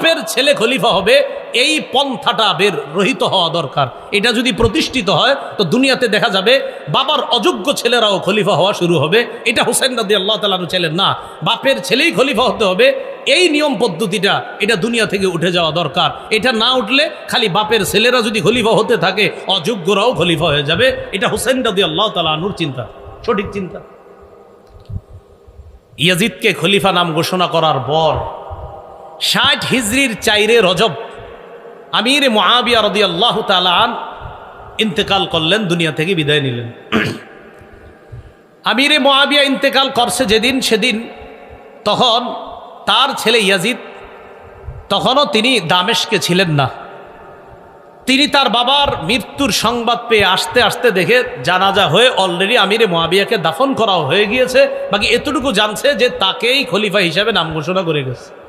বাপের ছেলে খলিফা হবে, এই পন্থাটা বের রহিত হওয়া দরকার। এটা যদি প্রতিষ্ঠিত হয়, তো দুনিয়াতে দেখা যাবে বাবার অযোগ্য ছেলেরাও খলিফা হওয়া শুরু হবে। এটা হুসেন রাদি আল্লাহ তালানু ছেলের না। বাপের ছেলেই খলিফা হতে হবে। এই নিয়ম পদ্ধতিটা এটা দুনিয়া থেকে উঠে যাওয়া দরকার। এটা না উঠলে খালি বাপের ছেলেরা যদি খলিফা হতে থাকে, অযোগ্যরাও খলিফা হয়ে যাবে। এটা হুসেন রাদি আল্লাহ তালানুর চিন্তা। সঠিক চিন্তা। ইয়াজিদকে খলিফা নাম ঘোষণা করার পর ষাট হিজরির চাইরে রজব। আমির মহাবিয়া রদি আল্লাহ তালান ইন্তেকাল করলেন, দুনিয়া থেকে বিদায় নিলেন। আমিরে মহাবিয়া ইন্তেকাল করছে যেদিন, সেদিন তখন তার ছেলে ইয়াজিদ, তখনও তিনি দামেশকে ছিলেন না। তিনি তার বাবার মৃত্যুর সংবাদ পেয়ে আসতে আসতে দেখে জানাজা হয়ে অলরেডি আমিরে মহাবিয়াকে দাফন করা হয়ে গিয়েছে। বাকি এতটুকু জানছে যে তাকেই খলিফা হিসাবে নাম ঘোষণা করে গেছে।